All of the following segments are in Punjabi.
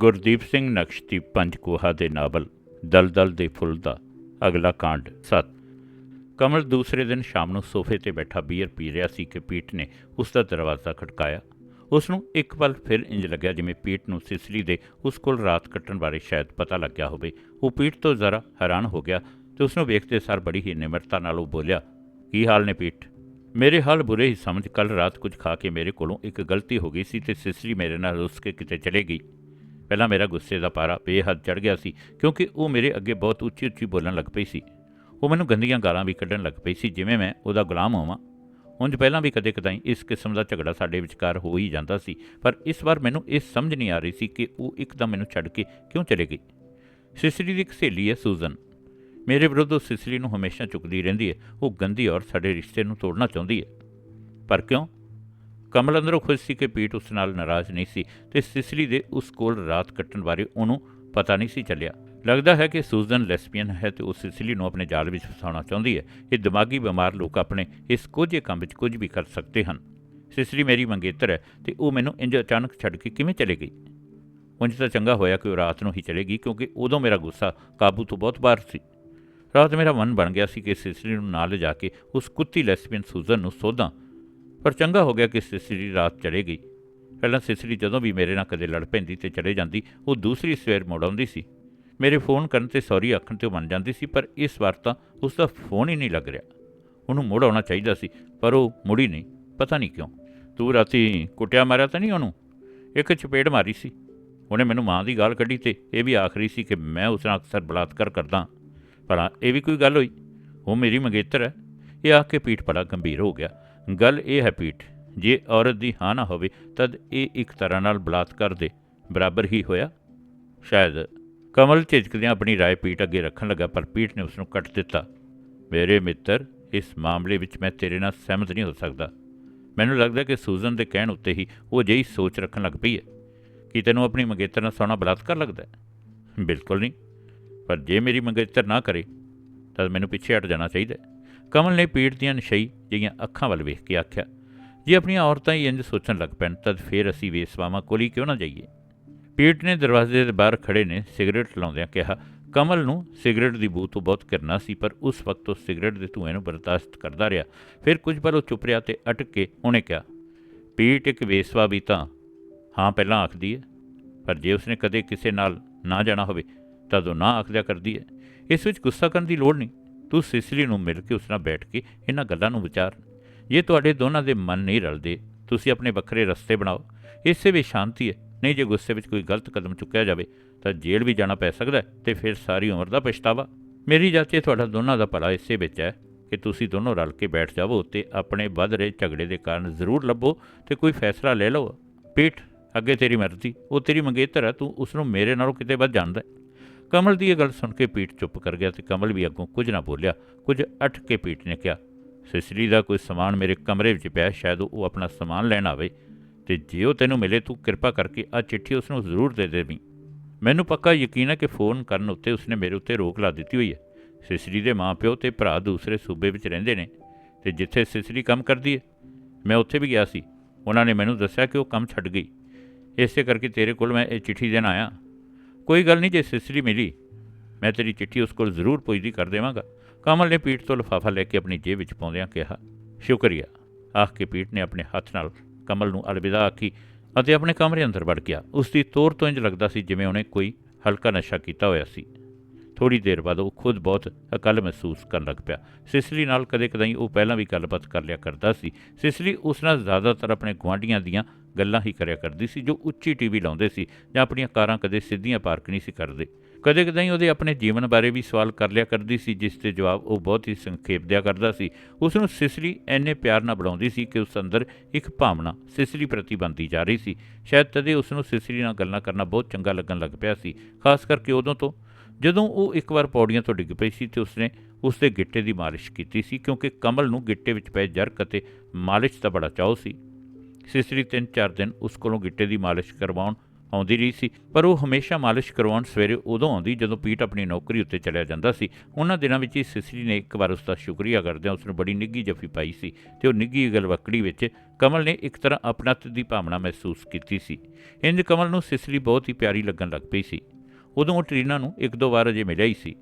ਗੁਰਦੀਪ ਸਿੰਘ ਨਕਸ਼ਦੀਪ ਪੰਜਕੋਹਾ ਦੇ ਨਾਵਲ, ਦਲਦਲ ਦੇ ਫੁੱਲ ਦਾ ਅਗਲਾ ਕਾਂਡ 7 ਕਮਲ ਦੂਸਰੇ ਦਿਨ ਸ਼ਾਮ ਨੂੰ ਸੋਫੇ ਤੇ ਬੈਠਾ ਬੀਅਰ ਪੀ ਰਿਹਾ ਸੀ ਕਿ ਪੀਟ ਨੇ ਉਸ ਦਾ ਦਰਵਾਜ਼ਾ ਖੜਕਾਇਆ। ਉਸ ਨੂੰ ਇੱਕ ਪਲ ਫਿਰ ਇੰਜ ਲੱਗਿਆ ਜਿਵੇਂ ਪੀਟ ਨੂੰ ਸਿਸਲੀ ਦੇ ਉਸ ਕੋਲ ਰਾਤ ਕੱਟਣ ਬਾਰੇ ਸ਼ਾਇਦ ਪਤਾ ਲੱਗਿਆ ਹੋਵੇ। ਉਹ ਪੀਟ ਤੋਂ ਜ਼ਰਾ ਹੈਰਾਨ ਹੋ ਗਿਆ ਤੇ ਉਸ ਨੂੰ ਵੇਖਦੇ ਸਾਰ ਬੜੀ ਹੀ ਨਿਮਰਤਾ ਨਾਲ ਉਹ ਬੋਲਿਆ, ਕੀ ਹਾਲ ਨੇ ਪੀਟ? ਮੇਰੇ ਹਾਲ ਬੁਰੇ ਹੀ ਸਮਝ ਕੱਲ ਰਾਤ ਕੁਝ ਖਾ ਕੇ ਮੇਰੇ ਕੋਲੋਂ ਇੱਕ ਗਲਤੀ ਹੋ ਗਈ ਸੀ ਤੇ ਸਿਸਰੀ ਮੇਰੇ ਨਾਲ ਰੁੱਸ ਕੇ ਕਿਤੇ ਚਲੇ ਗਈ। ਪਹਿਲਾਂ ਮੇਰਾ ਗੁੱਸੇ ਦਾ ਪਾਰਾ ਬੇਹੱਦ ਚੜ ਗਿਆ ਸੀ, ਕਿਉਂਕਿ ਉਹ ਮੇਰੇ ਅੱਗੇ ਬਹੁਤ ਉੱਚੀ ਉੱਚੀ ਬੋਲਣ ਲੱਗ ਪਈ ਸੀ। ਉਹ ਮੈਨੂੰ ਗੰਦੀਆਂ ਗਾਲਾਂ ਵੀ ਕੱਢਣ ਲੱਗ ਪਈ ਸੀ, ਜਿਵੇਂ ਮੈਂ ਉਹਦਾ ਗੁਲਾਮ ਹੋਵਾਂ। ਉਂਝ ਪਹਿਲਾਂ ਵੀ ਕਦੇ ਕਦਾਈ ਇਸ ਕਿਸਮ ਦਾ ਝਗੜਾ ਸਾਡੇ ਵਿਚਕਾਰ ਹੋ ਹੀ ਜਾਂਦਾ ਸੀ, ਪਰ ਇਸ ਵਾਰ ਮੈਨੂੰ ਇਹ ਸਮਝ ਨਹੀਂ ਆ ਰਹੀ ਸੀ ਕਿ ਉਹ ਇੱਕਦਮ ਮੈਨੂੰ ਛੱਡ ਕੇ ਕਿਉਂ ਚਲੇ ਗਈ। ਸਿਸਰੀ ਦੀ ਇੱਕ ਸਹੇਲੀ ਹੈ, ਸੂਜ਼ਨ। ਮੇਰੇ ਵਿਰੁੱਧ ਉਹ ਸਿਸਰੀ ਨੂੰ ਹਮੇਸ਼ਾ ਚੁੱਕਦੀ ਰਹਿੰਦੀ ਹੈ। ਉਹ ਗੰਦੀ ਔਰ ਸਾਡੇ ਰਿਸ਼ਤੇ ਨੂੰ ਤੋੜਨਾ ਚਾਹੁੰਦੀ ਹੈ। ਪਰ ਕਿਉਂ? ਕਮਲ ਅੰਦਰੋਂ ਖੁਸ਼ ਸੀ ਕਿ ਪੀਟ ਉਸ ਨਾਲ ਨਾਰਾਜ਼ ਨਹੀਂ ਸੀ ਤੇ ਸਿਸਲੀ ਦੇ ਉਸ ਕੋਲ ਰਾਤ ਕੱਟਣ ਬਾਰੇ ਉਹਨੂੰ ਪਤਾ ਨਹੀਂ ਸੀ ਚੱਲਿਆ। ਲੱਗਦਾ ਹੈ ਕਿ ਸੂਜ਼ਨ ਲੈਸਬੀਅਨ ਹੈ ਤੇ ਉਹ ਸਿਸਲੀ ਨੂੰ ਆਪਣੇ ਜਾਲ ਵਿੱਚ ਫਸਾਉਣਾ ਚਾਹੁੰਦੀ ਹੈ। ਇਹ ਦਿਮਾਗੀ ਬਿਮਾਰ ਲੋਕ ਆਪਣੇ ਇਸ ਕੋਝੇ ਕੰਮ ਵਿੱਚ ਕੁਝ ਵੀ ਕਰ ਸਕਦੇ ਹਨ। ਸਿਸਲੀ ਮੇਰੀ ਮੰਗੇਤਰ ਹੈ ਤੇ ਉਹ ਮੈਨੂੰ ਇੰਜ ਅਚਾਨਕ ਛੱਡ ਕੇ ਕਿਵੇਂ ਚਲੇ ਗਈ? ਉਂਝ ਤਾਂ ਚੰਗਾ ਹੋਇਆ ਕਿ ਉਹ ਰਾਤ ਨੂੰ ਹੀ ਚਲੇਗੀ ਕਿਉਂਕਿ ਉਦੋਂ ਮੇਰਾ ਗੁੱਸਾ ਕਾਬੂ ਤੋਂ ਬਹੁਤ ਬਾਹਰ ਸੀ। ਰਾਤ ਮੇਰਾ ਮਨ ਬਣ ਗਿਆ ਸੀ ਕਿ ਸਿਸਲੀ ਨੂੰ ਨਾਲ ਲਿਜਾ ਕੇ ਉਸ ਕੁੱਤੀ ਲੈਸਬੀਅਨ ਸੂਜ਼ਨ ਨੂੰ ਸੋਧਾਂ। ਪਰ ਚੰਗਾ ਹੋ ਗਿਆ ਕਿ ਸਿਸਰੀ ਰਾਤ ਚਲੇ ਗਈ। ਪਹਿਲਾਂ ਸਿਸਰੀ ਜਦੋਂ ਵੀ ਮੇਰੇ ਨਾਲ ਕਦੇ ਲੜ ਪੈਂਦੀ ਤੇ ਚਲੇ ਜਾਂਦੀ, ਉਹ ਦੂਸਰੀ ਸਵੇਰ ਮੁੜ ਆਉਂਦੀ ਸੀ। ਮੇਰੇ ਫੋਨ ਕਰਨ ਤੇ ਸੌਰੀ ਆਖਣ ਤੇ ਉਹ ਮੰਨ ਜਾਂਦੀ ਸੀ, ਪਰ ਇਸ ਵਾਰ ਤਾਂ ਉਸ ਦਾ ਫੋਨ ਹੀ ਨਹੀਂ ਲੱਗ ਰਿਹਾ। ਉਹਨੂੰ ਮੁੜ ਆਉਣਾ ਚਾਹੀਦਾ ਸੀ, ਪਰ ਉਹ ਮੁੜੀ ਨਹੀਂ। ਪਤਾ ਨਹੀਂ ਕਿਉਂ। ਤੂੰ ਰਾਤੀ ਕੁੱਟਿਆ ਮਾਰਿਆ ਤਾਂ ਨਹੀਂ ਉਹਨੂੰ? ਇੱਕ ਚਪੇੜ ਮਾਰੀ ਸੀ। ਉਹਨੇ ਮੈਨੂੰ ਮਾਂ ਦੀ ਗਾਲ ਕੱਢੀ ਤੇ ਇਹ ਵੀ ਆਖਰੀ ਸੀ ਕਿ ਮੈਂ ਉਸ ਨਾਲ ਅਕਸਰ ਬਲਾਤਕਾਰ ਕਰਦਾ। ਭਲਾ ਇਹ ਵੀ ਕੋਈ ਗੱਲ ਹੋਈ? ਉਹ ਮੇਰੀ ਮੰਗੇਤਰ ਹੈ। ਇਹ ਆਖ ਕੇ ਪੀਠ ਬੜਾ ਗੰਭੀਰ ਹੋ ਗਿਆ। ਗੱਲ ਇਹ ਹੈ ਪੀਠ ਜੇ ਔਰਤ ਦੀ ਹਾਂ ਨਾ ਹੋਵੇ ਤਦ ਇਹ ਇੱਕ ਤਰ੍ਹਾਂ ਨਾਲ ਬਲਾਤਕਾਰ ਦੇ ਬਰਾਬਰ ਹੀ ਹੋਇਆ ਸ਼ਾਇਦ ਕਮਲ ਝਿਜਕਦਿਆਂ ਆਪਣੀ رائے ਪੀਠ ਅੱਗੇ ਰੱਖਣ ਲੱਗਾ ਪਰ ਪੀਠ ਨੇ ਉਸ ਨੂੰ ਕੱਟ ਦਿੱਤਾ ਮੇਰੇ ਮਿੱਤਰ ਇਸ ਮਾਮਲੇ ਵਿੱਚ ਮੈਂ ਤੇਰੇ ਨਾਲ ਸਹਿਮਤ ਨਹੀਂ ਹੋ ਸਕਦਾ ਮੈਨੂੰ ਲੱਗਦਾ ਕਿ ਸੂਜ਼ਨ ਦੇ ਕਹਿਣ ਉੱਤੇ ਹੀ ਉਹ ਜਿਹੀ ਸੋਚ ਰੱਖਣ ਲੱਗ ਪਈ ਹੈ ਕਿ ਤੈਨੂੰ ਆਪਣੀ ਮੰਗੇਤਰ ਨਾਲ ਸੋਣਾ ਬਲਾਤਕਾਰ ਲੱਗਦਾ ਹੈ ਬਿਲਕੁਲ ਨਹੀਂ ਪਰ ਜੇ ਮੇਰੀ ਮੰਗੇਤਰ ਨਾ ਕਰੇ ਤਾਂ ਮੈਨੂੰ ਪਿੱਛੇ ਹਟ ਜਾਣਾ ਚਾਹੀਦਾ ਹੈ। ਕਮਲ ਨੇ ਪੀੜ ਦੀਆਂ ਨਸ਼ਈ ਜਿਹੀਆਂ ਅੱਖਾਂ ਵੱਲ ਵੇਖ ਕੇ ਆਖਿਆ, ਜੇ ਆਪਣੀਆਂ ਔਰਤਾਂ ਹੀ ਇੰਜ ਸੋਚਣ ਲੱਗ ਪੈਣ, ਤਦ ਫੇਰ ਅਸੀਂ ਵੇਸਵਾਵਾਂ ਕੋਲ ਹੀ ਕਿਉਂ ਨਾ ਜਾਈਏ? ਪੀਟ ਨੇ ਦਰਵਾਜ਼ੇ ਦੇ ਬਾਹਰ ਖੜੇ ਨੇ, ਸਿਗਰਟ ਲਾਉਂਦਿਆਂ ਕਿਹਾ, ਕਮਲ ਨੂੰ ਸਿਗਰਟ ਦੀ ਬੂ ਤੋਂ ਬਹੁਤ ਕਰਨਾ ਸੀ, ਪਰ ਉਸ ਵਕਤ ਉਹ ਸਿਗਰਟ ਦੇ ਧੂਏ ਨੂੰ ਬਰਦਾਸ਼ਤ ਕਰਦਾ ਰਿਹਾ। ਫਿਰ ਕੁਝ ਪਲ ਉਹ ਚੁੱਪ ਰਿਹਾ ਤੇ ਅਟਕ ਕੇ ਉਹਨੇ ਕਿਹਾ ਪੀਟ ਇੱਕ ਵੇਸਵਾ ਵੀ ਤਾਂ, ਹਾਂ, ਪਹਿਲਾਂ ਆਖਦੀ ਹੈ ਪਰ ਜੇ ਉਸਨੇ ਕਦੇ ਕਿਸੇ ਨਾਲ ਨਾ ਜਾਣਾ ਹੋਵੇ, ਤਦ ਉਹ ਨਾ ਆਖਦਿਆ ਕਰਦੀ ਹੈ ਇਸ ਵਿੱਚ ਗੁੱਸਾ ਕਰਨ ਦੀ ਲੋੜ ਨਹੀਂ। ਤੂੰ ਸਿਸਲੀ ਨੂੰ ਮਿਲ ਕੇ ਉਸ ਨਾਲ ਬੈਠ ਕੇ ਇਹਨਾਂ ਗੱਲਾਂ ਨੂੰ ਵਿਚਾਰ। ਜੇ ਤੁਹਾਡੇ ਦੋਨਾਂ ਦੇ ਮਨ ਨਹੀਂ ਰਲਦੇ, ਤੁਸੀਂ ਆਪਣੇ ਵੱਖਰੇ ਰਸਤੇ ਬਣਾਓ। ਇਸੇ ਵਿੱਚ ਸ਼ਾਂਤੀ ਹੈ। ਨਹੀਂ, ਜੇ ਗੁੱਸੇ ਵਿੱਚ ਕੋਈ ਗਲਤ ਕਦਮ ਚੁੱਕਿਆ ਜਾਵੇ, ਤਾਂ ਜੇਲ੍ਹ ਵੀ ਜਾਣਾ ਪੈ ਸਕਦਾ ਹੈ ਤੇ ਫਿਰ ਸਾਰੀ ਉਮਰ ਦਾ ਪਛਤਾਵਾ। ਮੇਰੀ ਜਾਚੇ ਤੁਹਾਡਾ ਦੋਨਾਂ ਦਾ ਭਲਾ ਇਸੇ ਵਿੱਚ ਹੈ ਕਿ ਤੁਸੀਂ ਦੋਨੋਂ ਰਲ ਕੇ ਬੈਠ ਜਾਵੋ ਤੇ ਆਪਣੇ ਵੱਧ ਰਹੇ ਝਗੜੇ ਦੇ ਕਾਰਨ ਜ਼ਰੂਰ ਲੱਭੋ ਤੇ ਕੋਈ ਫੈਸਲਾ ਲੈ ਲਓ। ਪੀਠ, ਅੱਗੇ ਤੇਰੀ ਮਰਜ਼ੀ, ਉਹ ਤੇਰੀ ਮੰਗੇਤਰ ਹੈ। ਤੂੰ ਉਸ ਨੂੰ ਮੇਰੇ ਨਾਲੋਂ ਕਿਤੇ ਵੱਧ ਜਾਣਦਾ ਹੈ। ਕਮਲ ਦੀ ਇਹ ਗੱਲ ਸੁਣ ਕੇ ਪੀਠ ਚੁੱਪ ਕਰ ਗਿਆ ਤੇ ਕਮਲ ਵੀ ਅੱਗੋਂ ਕੁਝ ਨਾ ਬੋਲਿਆ, ਕੁਝ ਅਟਕ ਕੇ ਪੀਠ ਨੇ ਕਿਹਾ, ਸਿਸਰੀ ਦਾ ਕੋਈ ਸਮਾਨ ਮੇਰੇ ਕਮਰੇ ਵਿੱਚ ਪਿਆ, ਸ਼ਾਇਦ ਉਹ ਆਪਣਾ ਸਮਾਨ ਲੈਣ ਆਵੇ ਤੇ ਜੇ ਉਹ ਤੈਨੂੰ ਮਿਲੇ ਤੂੰ ਕਿਰਪਾ ਕਰਕੇ ਆ ਚਿੱਠੀ ਉਸ ਨੂੰ ਜ਼ਰੂਰ ਦੇ ਦੇਵੀਂ। ਮੈਨੂੰ ਪੱਕਾ ਯਕੀਨ ਹੈ ਕਿ ਫੋਨ ਕਰਨ ਉੱਤੇ ਉਸਨੇ ਮੇਰੇ ਉੱਤੇ ਰੋਕ ਲਾ ਦਿੱਤੀ ਹੋਈ ਹੈ। ਸਿਸਰੀ ਦੇ ਮਾਪਿਓ ਤੇ ਭਰਾ ਦੂਸਰੇ ਸੂਬੇ ਵਿੱਚ ਰਹਿੰਦੇ ਨੇ ਤੇ ਜਿੱਥੇ ਸਿਸਰੀ ਕੰਮ ਕਰਦੀ ਹੈ, ਮੈਂ ਉੱਥੇ ਵੀ ਗਿਆ ਸੀ। ਉਹਨਾਂ ਨੇ ਮੈਨੂੰ ਦੱਸਿਆ ਕਿ ਉਹ ਕੰਮ ਛੱਡ ਗਈ। ਇਸੇ ਕਰਕੇ ਤੇਰੇ ਕੋਲ ਮੈਂ ਇਹ ਚਿੱਠੀ ਦੇਣ ਆਇਆ। ਕੋਈ ਗੱਲ ਨਹੀਂ ਜੇ ਸਿਸਰੀ ਮਿਲੀ, ਮੈਂ ਤੇਰੀ ਚਿੱਠੀ ਉਸ ਕੋਲ ਜ਼ਰੂਰ ਪੁੱਜਦੀ ਕਰ ਦੇਵਾਂਗਾ। ਕਮਲ ਨੇ ਪੀਠ ਤੋਂ ਲਿਫਾਫਾ ਲੈ ਕੇ ਆਪਣੀ ਜੇਬ ਵਿੱਚ ਪਾਉਂਦਿਆਂ ਕਿਹਾ, ਸ਼ੁਕਰੀਆ। ਆਖ ਕੇ ਪੀਠ ਨੇ ਆਪਣੇ ਹੱਥ ਨਾਲ ਕਮਲ ਨੂੰ ਅਲਵਿਦਾ ਆਖੀ ਅਤੇ ਆਪਣੇ ਕਮਰੇ ਅੰਦਰ ਵੜ ਗਿਆ। ਉਸ ਦੀ ਤੋਰ ਤੋਂ ਇੰਜ ਲੱਗਦਾ ਸੀ ਜਿਵੇਂ ਉਹਨੇ ਕੋਈ ਹਲਕਾ ਨਸ਼ਾ ਕੀਤਾ ਹੋਇਆ ਸੀ। ਥੋੜੀ ਦੇਰ ਬਾਅਦ ਉਹ ਖੁਦ ਬਹੁਤ ਇਕੱਲ ਮਹਿਸੂਸ ਕਰਨ ਲੱਗ ਪਿਆ। ਸਿਸਲੀ ਨਾਲ ਕਦੇ-ਕਦਾਈ ਉਹ ਪਹਿਲਾਂ ਵੀ ਗੱਲਬਾਤ ਕਰ ਲਿਆ ਕਰਦਾ ਸੀ। ਸਿਸਲੀ ਉਸ ਨਾਲ ਜ਼ਿਆਦਾਤਰ ਆਪਣੇ ਗੁਆਂਢੀਆਂ ਦੀਆਂ ਗੱਲਾਂ ਹੀ ਕਰਿਆ ਕਰਦੀ ਸੀ, ਜੋ ਉੱਚੀ ਟੀਵੀ ਲਾਉਂਦੇ ਸੀ ਜਾਂ ਆਪਣੀਆਂ ਕਾਰਾਂ ਕਦੇ ਸਿੱਧੀਆਂ ਪਾਰਕ ਨਹੀਂ ਸੀ ਕਰਦੇ। ਕਦੇ-ਕਦਾਈ ਉਹਦੇ ਆਪਣੇ ਜੀਵਨ ਬਾਰੇ ਵੀ ਸਵਾਲ ਕਰ ਲਿਆ ਕਰਦੀ ਸੀ, ਜਿਸ ਤੇ ਜਵਾਬ ਉਹ ਬਹੁਤ ਹੀ ਸੰਖੇਪ ਦਿਆ ਕਰਦਾ ਸੀ। ਉਸ ਨੂੰ ਸਿਸਲੀ ਐਨੇ ਪਿਆਰ ਨਾਲ ਬੁਲਾਉਂਦੀ ਸੀ ਕਿ ਉਸ ਅੰਦਰ ਇੱਕ ਭਾਵਨਾ ਸਿਸਲੀ ਪ੍ਰਤੀ ਬਣਦੀ ਜਾ ਰਹੀ ਸੀ। ਸ਼ਾਇਦ ਤਦੇ ਉਸ ਨੂੰ ਸਿਸਲੀ ਨਾਲ ਗੱਲਾਂ ਕਰਨਾ ਬਹੁਤ ਚੰਗਾ ਲੱਗਣ ਲੱਗ ਪਿਆ ਸੀ, ਖਾਸ ਕਰਕੇ ਉਦੋਂ ਤੋਂ ਜਦੋਂ ਉਹ ਇੱਕ ਵਾਰ ਪੌੜੀਆਂ ਤੋਂ ਡਿੱਗ ਪਈ ਸੀ ਤੇ ਉਸਨੇ ਉਸਦੇ ਗਿੱਟੇ ਦੀ ਮਾਲਿਸ਼ ਕੀਤੀ ਸੀ, ਕਿਉਂਕਿ ਕਮਲ ਨੂੰ ਗਿੱਟੇ ਵਿੱਚ ਪਏ ਜਰਕ ਅਤੇ ਮਾਲਿਸ਼ ਦਾ ਬੜਾ ਚਾਅ ਸੀ। ਸਿਸਰੀ ਤਿੰਨ ਚਾਰ ਦਿਨ ਉਸ ਕੋਲੋਂ ਗਿੱਟੇ ਦੀ ਮਾਲਿਸ਼ ਕਰਵਾਉਣ ਆਉਂਦੀ ਰਹੀ ਸੀ, ਪਰ ਉਹ ਹਮੇਸ਼ਾ ਮਾਲਿਸ਼ ਕਰਵਾਉਣ ਸਵੇਰੇ ਉਦੋਂ ਆਉਂਦੀ ਜਦੋਂ ਪੀਟ ਆਪਣੀ ਨੌਕਰੀ ਉੱਤੇ ਚਲਿਆ ਜਾਂਦਾ ਸੀ। ਉਹਨਾਂ ਦਿਨਾਂ ਵਿੱਚ ਹੀ ਸਿਸਰੀ ਨੇ ਇੱਕ ਵਾਰ ਉਸ ਦਾ ਸ਼ੁਕਰੀਆ ਕਰਦਿਆਂ ਉਸ ਨੂੰ ਬੜੀ ਨਿੱਘੀ ਜੱਫੀ ਪਾਈ ਸੀ ਤੇ ਉਹ ਨਿੱਘੀ ਗਲਵੱਕੜੀ ਵਿੱਚ ਕਮਲ ਨੇ ਇੱਕ ਤਰ੍ਹਾਂ ਆਪਣਤ ਦੀ ਭਾਵਨਾ ਮਹਿਸੂਸ ਕੀਤੀ ਸੀ। ਇੰਜ ਕਮਲ ਨੂੰ ਸਿਸਰੀ ਬਹੁਤ ਹੀ ਪਿਆਰੀ ਲੱਗਣ ਲੱਗ ਪਈ ਸੀ। ਉਦੋਂ ਉਹ ਟਰੀਨਾ ਨੂੰ ਇੱਕ ਦੋ ਵਾਰ ਅਜੇ ਮਿਲਿਆ ਹੀ ਸੀ।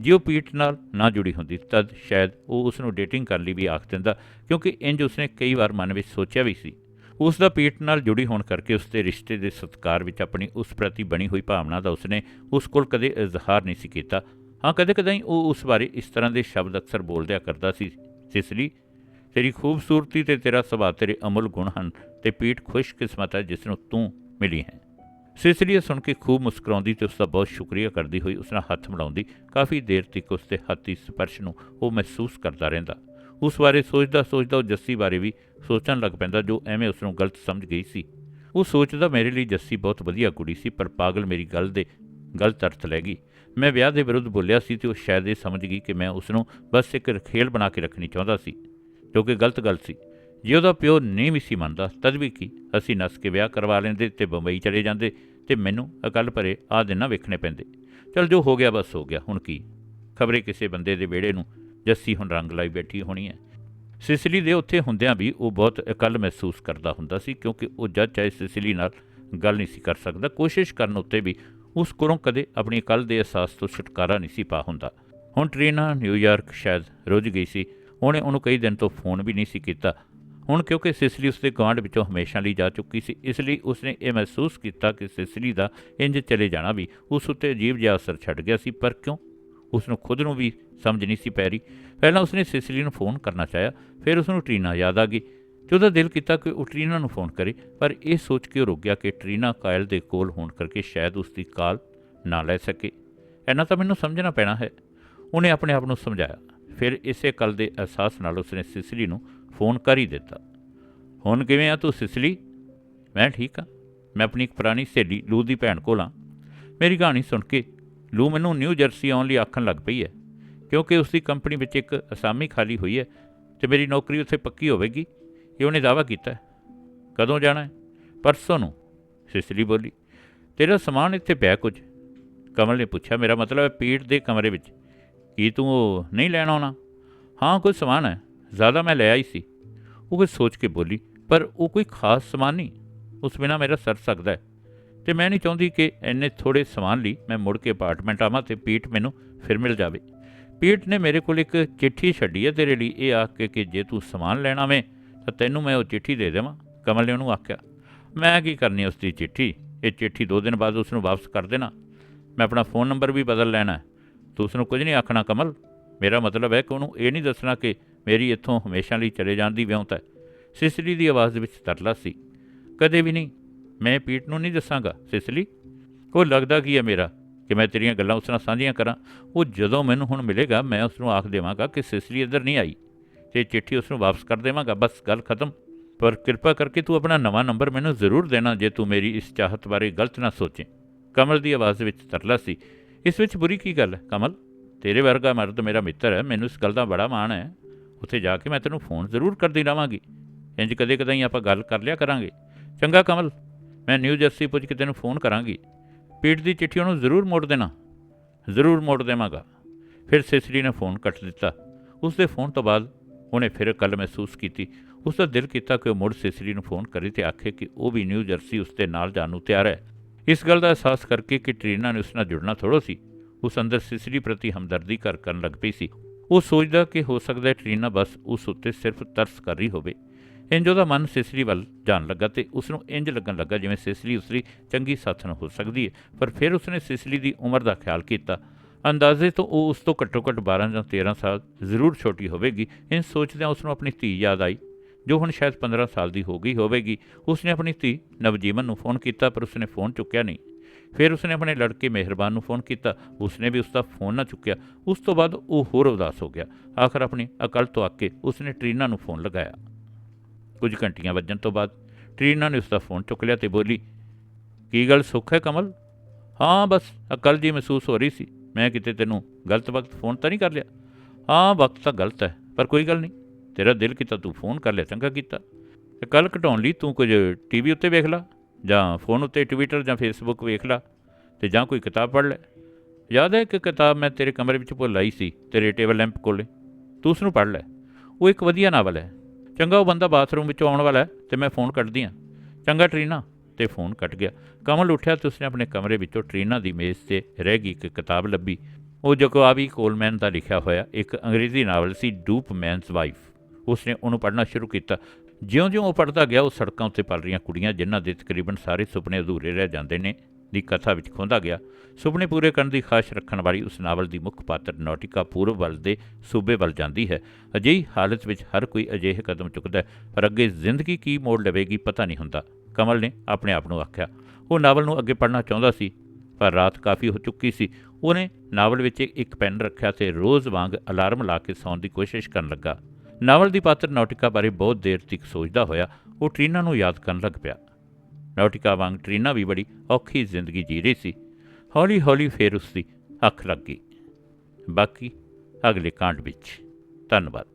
ਜੇ ਉਹ ਪੀਟ ਨਾਲ ਨਾ ਜੁੜੀ ਹੁੰਦੀ, ਤਦ ਸ਼ਾਇਦ ਉਹ ਉਸ ਨੂੰ ਡੇਟਿੰਗ ਕਰਨ ਲਈ ਵੀ ਆਖ ਦਿੰਦਾ, ਕਿਉਂਕਿ ਇੰਜ ਉਸਨੇ ਕਈ ਵਾਰ ਮਨ ਵਿੱਚ ਸੋਚਿਆ ਵੀ ਸੀ। ਉਸ ਦਾ ਪੀਟ ਨਾਲ ਜੁੜੀ ਹੋਣ ਕਰਕੇ ਉਸ ਦੇ ਰਿਸ਼ਤੇ ਦੇ ਸਤਕਾਰ ਵਿੱਚ ਆਪਣੀ ਉਸ ਪ੍ਰਤੀ ਬਣੀ ਹੋਈ ਭਾਵਨਾ ਦਾ ਉਸਨੇ ਉਸ ਕੋਲ ਕਦੇ ਇਜ਼ਹਾਰ ਨਹੀਂ ਸੀ ਕੀਤਾ। ਹਾਂ ਕਦੇ ਕਦਾਈ ਉਹ ਉਸ ਬਾਰੇ ਇਸ ਤਰ੍ਹਾਂ ਦੇ ਸ਼ਬਦ ਅਕਸਰ ਬੋਲਦਿਆ ਕਰਦਾ ਸੀ ਸਿਸਲੀ ਤੇਰੀ ਖੂਬਸੂਰਤੀ ਤੇ ਤੇਰਾ ਸੁਭਾਅ ਤੇਰੇ ਅਮੁੱਲ ਗੁਣ ਹਨ ਤੇ ਪੀਟ ਖੁਸ਼ਕਿਸਮਤ ਹੈ ਜਿਸ ਨੂੰ ਤੂੰ ਮਿਲੀ ਹੈ। ਸਿਸਰੀਆ ਸੁਣ ਕੇ ਖੂਬ ਮੁਸਕਰਾਉਂਦੀ ਤੇ ਉਸ ਦਾ ਬਹੁਤ ਸ਼ੁਕਰੀਆ ਕਰਦੀ ਹੋਈ ਉਸ ਨਾਲ ਹੱਥ ਮਿਲਾਉਂਦੀ। ਕਾਫੀ ਦੇਰ ਤੱਕ ਉਸ ਦੇ ਹੱਥੀ ਸਪਰਸ਼ ਨੂੰ ਉਹ ਮਹਿਸੂਸ ਕਰਦਾ ਰਹਿੰਦਾ। ਉਸ ਬਾਰੇ ਸੋਚਦਾ ਸੋਚਦਾ ਉਹ ਜੱਸੀ ਬਾਰੇ ਵੀ ਸੋਚਣ ਲੱਗ ਪੈਂਦਾ ਜੋ ਐਵੇਂ ਉਸ ਨੂੰ ਗਲਤ ਸਮਝ ਗਈ ਸੀ। ਉਹ ਸੋਚਦਾ, ਮੇਰੇ ਲਈ ਜੱਸੀ ਬਹੁਤ ਵਧੀਆ ਕੁੜੀ ਸੀ, ਪਰ ਪਾਗਲ ਮੇਰੀ ਗੱਲ ਦੇ ਗਲਤ ਅਰਥ ਲੈ ਗਈ। ਮੈਂ ਵਿਆਹ ਦੇ ਵਿਰੁੱਧ ਬੋਲਿਆ ਸੀ ਤੇ ਉਹ ਸ਼ਾਇਦ ਇਹ ਸਮਝ ਗਈ ਕਿ ਮੈਂ ਉਸ ਨੂੰ ਬਸ ਇੱਕ ਖੇਲ ਬਣਾ ਕੇ ਰੱਖਣੀ ਚਾਹੁੰਦਾ ਸੀ, ਜੋ ਕਿ ਗਲਤ ਗੱਲ ਸੀ। ਜੇ ਉਹਦਾ ਪਿਓ ਨਹੀਂ ਵੀ ਸੀ ਮੰਨਦਾ, ਤਦ ਵੀ ਕੀ ਅਸੀਂ ਨੱਸ ਕੇ ਵਿਆਹ ਕਰਵਾ ਲੈਂਦੇ ਤੇ ਬੰਬਈ ਚਲੇ ਜਾਂਦੇ ਤੇ ਮੈਨੂੰ ਅਕਲ ਭਰੇ ਆ ਦਿਨ ਨਾ ਵੇਖਣੇ ਪੈਂਦੇ। ਚਲ ਜੋ ਹੋ ਗਿਆ ਬਸ ਹੋ ਗਿਆ, ਹੁਣ ਕੀ? ਖਬਰੇ ਕਿਸੇ ਬੰਦੇ ਦੇ ਵਿਹੜੇ ਨੂੰ ਜੱਸੀ ਹੁਣ ਰੰਗ ਲਾਈ ਬੈਠੀ ਹੋਣੀ ਹੈ ਸਿਸਲੀ ਦੇ ਉੱਥੇ ਹੁੰਦਿਆਂ ਵੀ ਉਹ ਬਹੁਤ ਇਕੱਲ ਮਹਿਸੂਸ ਕਰਦਾ ਹੁੰਦਾ ਸੀ ਕਿਉਂਕਿ ਉਹ ਜੱਜ ਚਾਹੇ ਸਿਸਲੀ ਨਾਲ ਗੱਲ ਨਹੀਂ ਸੀ ਕਰ ਸਕਦਾ, ਕੋਸ਼ਿਸ਼ ਕਰਨ ਉੱਤੇ ਵੀ ਉਸ ਕੋਲੋਂ ਕਦੇ ਆਪਣੀ ਇਕੱਲ ਦੇ ਅਹਿਸਾਸ ਤੋਂ ਛੁਟਕਾਰਾ ਨਹੀਂ ਸੀ ਪਾ ਹੁੰਦਾ। ਹੁਣ ਟ੍ਰੀਨਾ ਨਿਊਯਾਰਕ ਸ਼ਾਇਦ ਰੁੱਝ ਗਈ ਸੀ, ਉਹਨੇ ਉਹਨੂੰ ਕਈ ਦਿਨ ਤੋਂ ਫੋਨ ਵੀ ਨਹੀਂ ਸੀ ਕੀਤਾ ਹੁਣ ਕਿਉਂਕਿ ਸਿਸਲੀ ਉਸਦੇ ਗਵਾਂਢ ਵਿੱਚੋਂ ਹਮੇਸ਼ਾ ਲਈ ਜਾ ਚੁੱਕੀ ਸੀ, ਇਸ ਲਈ ਉਸਨੇ ਇਹ ਮਹਿਸੂਸ ਕੀਤਾ ਕਿ ਸਿਸਲੀ ਦਾ ਇੰਜ ਚਲੇ ਜਾਣਾ ਵੀ ਉਸ ਉੱਤੇ ਅਜੀਬ ਜਿਹਾ ਅਸਰ ਛੱਡ ਗਿਆ ਸੀ, ਪਰ ਕਿਉਂ? ਉਸ ਨੂੰ ਖੁਦ ਨੂੰ ਵੀ ਸਮਝ ਨਹੀਂ ਸੀ ਪੈ ਰਹੀ। ਪਹਿਲਾਂ ਉਸਨੇ ਸਿਸਲੀ ਨੂੰ ਫੋਨ ਕਰਨਾ ਚਾਹਿਆ, ਫਿਰ ਉਸ ਨੂੰ ਟਰੀਨਾ ਯਾਦ ਆ ਗਈ ਤੇ ਉਹਦਾ ਦਿਲ ਕੀਤਾ ਕਿ ਉਹ ਟਰੀਨਾ ਨੂੰ ਫੋਨ ਕਰੇ, ਪਰ ਇਹ ਸੋਚ ਕੇ ਉਹ ਰੁਕ ਗਿਆ ਕਿ ਟਰੀਨਾ ਕਾਇਲ ਦੇ ਕੋਲ ਹੋਣ ਕਰਕੇ ਸ਼ਾਇਦ ਉਸ ਦੀ ਕਾਲ ਨਾ ਲੈ ਸਕੇ। ਐਨਾ ਤਾਂ ਮੈਨੂੰ ਸਮਝਣਾ ਪੈਣਾ ਹੈ। ਉਹਨੇ ਆਪਣੇ ਆਪ ਨੂੰ ਸਮਝਾਇਆ। ਫਿਰ ਇਸੇ ਕੱਲ ਦੇ ਅਹਿਸਾਸ ਨਾਲ ਉਸਨੇ ਸਿਸਲੀ ਨੂੰ ਫੋਨ ਕਰ ਹੀ ਦਿੱਤਾ। ਹੁਣ ਕਿਵੇਂ ਆ ਤੂੰ, ਸਿਸਲੀ? ਮੈਂ ਠੀਕ ਆ। ਮੈਂ ਆਪਣੀ ਇੱਕ ਪੁਰਾਣੀ ਸਹੇਲੀ ਲੂ ਦੀ ਭੈਣ ਕੋਲ ਆ। ਮੇਰੀ ਕਹਾਣੀ ਸੁਣ ਕੇ ਲੂ ਮੈਨੂੰ ਨਿਊ ਜਰਸੀ ਆਉਣ ਲਈ ਆਖਣ ਲੱਗ ਪਈ ਹੈ। ਕਿਉਂਕਿ ਉਸ ਦੀ ਕੰਪਨੀ ਵਿੱਚ ਇੱਕ ਅਸਾਮੀ ਖਾਲੀ ਹੋਈ ਹੈ ਤੇ ਮੇਰੀ ਨੌਕਰੀ ਉੱਥੇ ਪੱਕੀ ਹੋਵੇਗੀ। ਇਹ ਉਹਨੇ ਦਾਅਵਾ ਕੀਤਾ ਕਦੋਂ ਜਾਣਾ ਹੈ? ਪਰਸੋਂ ਨੂੰ। ਸਿਸਲੀ ਬੋਲੀ। ਤੇਰਾ ਸਮਾਨ ਇੱਥੇ ਪਿਆ ਕੁਝ? ਕਮਲ ਨੇ ਪੁੱਛਿਆ। ਮੇਰਾ ਮਤਲਬ ਹੈ ਪੀਠ ਦੇ ਕਮਰੇ ਵਿੱਚ। ਕੀ ਤੂੰ ਉਹ ਨਹੀਂ ਲੈਣ ਆਉਣਾ? ਹਾਂ ਕੁਝ ਸਮਾਨ ਹੈ। ਜ਼ਿਆਦਾ ਮੈਂ ਲੈ ਆਈ ਸੀ। ਉਹ ਕੁਝ ਸੋਚ ਕੇ ਬੋਲੀ, ਪਰ ਉਹ ਕੋਈ ਖਾਸ ਸਮਾਨ ਨਹੀਂ, ਉਸ ਬਿਨਾ ਮੇਰਾ ਸਰ ਸਕਦਾ ਹੈ। ਤੇ ਮੈਂ ਨਹੀਂ ਚਾਹੁੰਦੀ ਕਿ ਇੰਨੇ ਥੋੜੇ ਸਮਾਨ ਲਈ ਮੈਂ ਮੁੜ ਕੇ ਅਪਾਰਟਮੈਂਟ ਆਵਾਂ ਤੇ ਪੀਟ ਮੈਨੂੰ ਫਿਰ ਮਿਲ ਜਾਵੇ। ਪੀਟ ਨੇ ਮੇਰੇ ਕੋਲ ਇੱਕ ਚਿੱਠੀ ਛੱਡੀ ਹੈ, ਤੇਰੇ ਲਈ ਇਹ ਆਖ ਕੇ ਕਿ ਜੇ ਤੂੰ ਸਮਾਨ ਲੈਣਾ ਵੇਂ ਤਾਂ ਤੈਨੂੰ ਮੈਂ ਉਹ ਚਿੱਠੀ ਦੇ ਦੇਵਾਂ, ਕਮਲ ਨੇ ਉਹਨੂੰ ਆਖਿਆ। ਮੈਂ ਕੀ ਕਰਨੀ ਉਸ ਦੀ ਚਿੱਠੀ? ਇਹ ਚਿੱਠੀ ਦੋ ਦਿਨ ਬਾਅਦ ਉਸ ਨੂੰ ਵਾਪਸ ਕਰ ਦੇਣਾ। ਮੈਂ ਆਪਣਾ ਫੋਨ ਨੰਬਰ ਵੀ ਬਦਲ ਲੈਣਾ ਹੈ। ਤੂੰ ਉਸ ਨੂੰ ਕੁਝ ਨਹੀਂ ਆਖਣਾ ਕਮਲ। ਮੇਰਾ ਮਤਲਬ ਹੈ ਕਿ ਉਹਨੂੰ ਇਹ ਨਹੀਂ ਦੱਸਣਾ ਕਿ ਮੇਰੀ ਇੱਥੋਂ ਹਮੇਸ਼ਾ ਲਈ ਚਲੇ ਜਾਣ ਦੀ ਵਿਉਂਤ ਹੈ ਸਿਸਲੀ ਦੀ ਆਵਾਜ਼ ਵਿੱਚ ਤਰਲਾ ਸੀ। ਕਦੇ ਵੀ ਨਹੀਂ, ਮੈਂ ਪੀਟ ਨੂੰ ਨਹੀਂ ਦੱਸਾਂਗਾ, ਸਿਸਲੀ। ਉਹ ਲੱਗਦਾ ਕੀ ਹੈ ਮੇਰਾ ਕਿ ਮੈਂ ਤੇਰੀਆਂ ਗੱਲਾਂ ਉਸ ਨਾਲ ਸਾਂਝੀਆਂ ਕਰਾਂ। ਉਹ ਜਦੋਂ ਮੈਨੂੰ ਹੁਣ ਮਿਲੇਗਾ, ਮੈਂ ਉਸ ਨੂੰ ਆਖ ਦੇਵਾਂਗਾ ਕਿ ਸਿਸਲੀ ਇੱਧਰ ਨਹੀਂ ਆਈ। ਤੇ ਚਿੱਠੀ ਉਸ ਨੂੰ ਵਾਪਸ ਕਰ ਦੇਵਾਂਗਾ, ਬਸ ਗੱਲ ਖਤਮ। ਪਰ ਕਿਰਪਾ ਕਰਕੇ ਤੂੰ ਆਪਣਾ ਨਵਾਂ ਨੰਬਰ ਮੈਨੂੰ ਜ਼ਰੂਰ ਦੇਣਾ ਜੇ ਤੂੰ ਮੇਰੀ ਇਸ ਚਾਹਤ ਬਾਰੇ ਗਲਤ ਨਾ ਸੋਚੇ। ਕਮਲ ਦੀ ਆਵਾਜ਼ ਵਿੱਚ ਤਰਲਾ ਸੀ। ਇਸ ਵਿੱਚ ਬੁਰੀ ਕੀ ਗੱਲ ਹੈ ਕਮਲ? ਤੇਰੇ ਵਰਗਾ ਮਰਦ ਮੇਰਾ ਮਿੱਤਰ ਹੈ ਮੈਨੂੰ ਇਸ ਗੱਲ ਦਾ ਬੜਾ ਮਾਣ ਹੈ ਉੱਥੇ ਜਾ ਕੇ ਮੈਂ ਤੈਨੂੰ ਫੋਨ ਜ਼ਰੂਰ ਕਰਦੀ ਰਵਾਂਗੀ। ਇੰਜ ਕਦੇ ਕਦਾਈ ਆਪਾਂ ਗੱਲ ਕਰ ਲਿਆ ਕਰਾਂਗੇ। ਚੰਗਾ ਕਮਲ, ਮੈਂ ਨਿਊ ਜਰਸੀ ਪੁੱਜ ਕੇ ਤੈਨੂੰ ਫੋਨ ਕਰਾਂਗੀ। ਪੀਟ ਦੀ ਚਿੱਠੀ ਉਹਨੂੰ ਜ਼ਰੂਰ ਮੋੜ ਦੇਣਾ। ਜ਼ਰੂਰ ਮੋੜ ਦੇਵਾਂਗਾ। ਫਿਰ ਸਿਸਰੀ ਨੇ ਫੋਨ ਕੱਟ ਦਿੱਤਾ। ਉਸ ਦੇ ਫੋਨ ਤੋਂ ਬਾਅਦ ਉਹਨੇ ਫਿਰ ਕੱਲ ਮਹਿਸੂਸ ਕੀਤੀ। ਉਸ ਦਾ ਦਿਲ ਕੀਤਾ ਕਿ ਉਹ ਮੁੜ ਸਿਸਰੀ ਨੂੰ ਫੋਨ ਕਰੇ ਤੇ ਆਖੇ ਕਿ ਉਹ ਵੀ ਨਿਊ ਜਰਸੀ ਉਸ ਦੇ ਨਾਲ ਜਾਣ ਨੂੰ ਤਿਆਰ ਹੈ। ਇਸ ਗੱਲ ਦਾ ਅਹਿਸਾਸ ਕਰਕੇ ਕਿ ਟ੍ਰੀਨਾ ਨੇ ਉਸ ਨਾਲ ਜੁੜਨਾ ਥੋੜੋ ਸੀ। ਉਸ ਅੰਦਰ ਸਿਸਰੀ ਪ੍ਰਤੀ ਹਮਦਰਦੀ ਕਰ ਕਰਨ ਲੱਗ ਪਈ ਸੀ। ਉਹ ਸੋਚਦਾ ਕਿ ਹੋ ਸਕਦਾ ਹੈ ਟ੍ਰੀਨਾ ਬਸ ਉਸ ਉੱਤੇ ਸਿਰਫ ਤਰਸ ਕਰ ਰਹੀ ਹੋਵੇ। ਇੰਜ ਉਹਦਾ ਮਨ ਸਿਸਰੀ ਵੱਲ ਜਾਣ ਲੱਗਾ ਤੇ ਉਸ ਨੂੰ ਇੰਜ ਲੱਗਣ ਲੱਗਾ ਜਿਵੇਂ ਸਿਸਰੀ ਉਸਰੀ ਚੰਗੀ ਸਾਥਣ ਹੋ ਸਕਦੀ ਹੈ। ਪਰ ਫਿਰ ਉਸਨੇ ਸਿਸਲੀ ਦੀ ਉਮਰ ਦਾ ਖਿਆਲ ਕੀਤਾ। ਅੰਦਾਜ਼ੇ ਤੋਂ ਉਹ ਉਸ ਤੋਂ ਘੱਟੋ ਘੱਟ 12 ਜਾਂ 13 ਸਾਲ ਜ਼ਰੂਰ ਛੋਟੀ ਹੋਵੇਗੀ। ਇੰਜ ਸੋਚਦਿਆਂ ਉਸ ਨੂੰ ਆਪਣੀ ਧੀ ਯਾਦ ਆਈ, ਜੋ ਹੁਣ ਸ਼ਾਇਦ 15 ਸਾਲ ਦੀ ਹੋ ਗਈ ਹੋਵੇਗੀ। ਉਸਨੇ ਆਪਣੀ ਧੀ ਨਵਜੀਵਨ ਨੂੰ ਫੋਨ ਕੀਤਾ, ਪਰ ਉਸਨੇ ਫੋਨ ਚੁੱਕਿਆ ਨਹੀਂ। ਫਿਰ ਉਸਨੇ ਆਪਣੇ ਲੜਕੇ ਮਿਹਰਬਾਨ ਨੂੰ ਫੋਨ ਕੀਤਾ। ਉਸਨੇ ਵੀ ਉਸਦਾ ਫੋਨ ਨਾ ਚੁੱਕਿਆ। ਉਸ ਤੋਂ ਬਾਅਦ ਉਹ ਹੋਰ ਉਦਾਸ ਹੋ ਗਿਆ। ਆਖਰ ਆਪਣੀ ਅਕਲ ਤੋਂ ਅੱਕ ਕੇ ਉਸਨੇ ਟਰੀਨਾ ਨੂੰ ਫੋਨ ਲਗਾਇਆ। ਕੁਝ ਘੰਟੀਆਂ ਵੱਜਣ ਤੋਂ ਬਾਅਦ ਟਰੀਨਾ ਨੇ ਉਸਦਾ ਫੋਨ ਚੁੱਕ ਲਿਆ ਤੇ ਬੋਲੀ, ਕੀ ਗੱਲ ਸੁੱਖ ਹੈ ਕਮਲ? ਹਾਂ, ਬਸ ਅਕਲ ਜੀ ਮਹਿਸੂਸ ਹੋ ਰਹੀ ਸੀ। ਮੈਂ ਕਿਤੇ ਤੈਨੂੰ ਗਲਤ ਵਕਤ ਫੋਨ ਤਾਂ ਨਹੀਂ ਕਰ ਲਿਆ? ਹਾਂ, ਵਕਤ ਤਾਂ ਗਲਤ ਹੈ, ਪਰ ਕੋਈ ਗੱਲ ਨਹੀਂ। ਤੇਰਾ ਦਿਲ ਕੀਤਾ ਤੂੰ ਫੋਨ ਕਰ ਲਿਆ, ਚੰਗਾ ਕੀਤਾ। ਤੇ ਕੱਲ ਘਟਾਉਣ ਲਈ ਤੂੰ ਕੁਝ ਟੀਵੀ ਉੱਤੇ ਵੇਖ ਲਾ। ਜਾਂ ਫੋਨ ਉੱਤੇ ਟਵਿੱਟਰ ਜਾਂ ਫੇਸਬੁੱਕ ਵੇਖ ਲਾ ਤੇ ਜਾਂ ਕੋਈ ਕਿਤਾਬ ਪੜ੍ਹ ਲੈ। ਯਾਦ ਹੈ ਕਿ ਕਿਤਾਬ ਮੈਂ ਤੇਰੇ ਕਮਰੇ ਵਿੱਚ ਭੁੱਲ ਆਈ ਸੀ, ਤੇਰੇ ਟੇਬਲ ਲੈਂਪ ਕੋਲੇ। ਤੂੰ ਉਸ ਨੂੰ ਪੜ੍ਹ ਲੈ। ਉਹ ਇੱਕ ਵਧੀਆ ਨਾਵਲ ਹੈ। ਚੰਗਾ ਉਹ ਬੰਦਾ ਬਾਥਰੂਮ ਵਿੱਚੋਂ ਆਉਣ ਵਾਲਾ ਹੈ ਤੇ ਮੈਂ ਫੋਨ ਕੱਟਦੀ ਹਾਂ। ਚੰਗਾ ਟਰੀਨਾ, ਤੇ ਫੋਨ ਕੱਟ ਗਿਆ। ਕਮਲ ਉੱਠਿਆ ਤੇ ਉਸਨੇ ਆਪਣੇ ਕਮਰੇ ਵਿੱਚੋਂ ਟਰੀਨਾ ਦੀ ਮੇਜ਼ ਤੇ ਰਹਿ ਗਈ ਇੱਕ ਕਿਤਾਬ ਲੱਭੀ। ਉਹ ਜਕਵਾਬੀ ਕੋਲਮੈਨ ਦਾ ਲਿਖਿਆ ਹੋਇਆ ਇੱਕ ਅੰਗਰੇਜ਼ੀ ਨਾਵਲ ਸੀ, ਡੂਪ ਮੈਨਸ ਵਾਈਫ। ਉਸਨੇ ਉਹਨੂੰ ਪੜ੍ਹਨਾ ਸ਼ੁਰੂ ਕੀਤਾ। ਜਿਉਂ-ਜਿਉਂ ਉਹ ਪੜ੍ਹਦਾ ਗਿਆ, ਉਹ ਸੜਕਾਂ ਉੱਤੇ ਪਲ ਰਹੀਆਂ ਕੁੜੀਆਂ, ਜਿਨ੍ਹਾਂ ਦੇ ਤਕਰੀਬਨ ਸਾਰੇ ਸੁਪਨੇ ਅਧੂਰੇ ਰਹਿ ਜਾਂਦੇ ਨੇ, ਦੀ ਕਥਾ ਵਿੱਚ ਖੋਂਦਾ ਗਿਆ। ਸੁਪਨੇ ਪੂਰੇ ਕਰਨ ਦੀ ਖਾਸ਼ ਰੱਖਣ ਵਾਲੀ ਉਸ ਨਾਵਲ ਦੀ ਮੁੱਖ ਪਾਤਰ ਨੌਟਿਕਾ ਪੂਰਬ ਵੱਲ ਦੇ ਸੂਬੇ ਵੱਲ ਜਾਂਦੀ ਹੈ। ਅਜਿਹੀ ਹਾਲਤ ਵਿੱਚ ਹਰ ਕੋਈ ਅਜਿਹੇ ਕਦਮ ਚੁੱਕਦਾ ਪਰ ਅੱਗੇ ਜ਼ਿੰਦਗੀ ਕੀ ਮੋੜ ਲਵੇਗੀ ਪਤਾ ਨਹੀਂ ਹੁੰਦਾ। ਕਮਲ ਨੇ ਆਪਣੇ ਆਪ ਨੂੰ ਆਖਿਆ, ਉਹ ਨਾਵਲ ਨੂੰ ਅੱਗੇ ਪੜ੍ਹਨਾ ਚਾਹੁੰਦਾ ਸੀ, ਪਰ ਰਾਤ ਕਾਫੀ ਹੋ ਚੁੱਕੀ ਸੀ। ਉਹਨੇ ਨਾਵਲ ਵਿੱਚ ਇੱਕ ਪੈਨ ਰੱਖਿਆ ਤੇ ਰੋਜ਼ ਵਾਂਗ ਅਲਾਰਮ ਲਾ ਕੇ ਸੌਣ ਦੀ ਕੋਸ਼ਿਸ਼ ਕਰਨ ਲੱਗਾ। ਨਾਵਲ ਦੀ ਪਾਤਰ ਨੌਟਿਕਾ ਬਾਰੇ ਬਹੁਤ ਦੇਰ ਤੱਕ ਸੋਚਦਾ ਹੋਇਆ ਉਹ ਟਰੀਨਾ ਨੂੰ ਯਾਦ ਕਰਨ ਲੱਗ ਪਿਆ। ਨੌਟਿਕਾ ਵਾਂਗ ਟਰੀਨਾ ਵੀ ਬੜੀ ਔਖੀ ਜ਼ਿੰਦਗੀ ਜੀ ਰਹੀ ਸੀ। ਹੌਲੀ ਹੌਲੀ ਫੇਰ ਉਸ ਦੀ ਅੱਖ ਲੱਗ ਗਈ। ਬਾਕੀ ਅਗਲੇ ਕਾਂਡ ਵਿੱਚ। ਧੰਨਵਾਦ।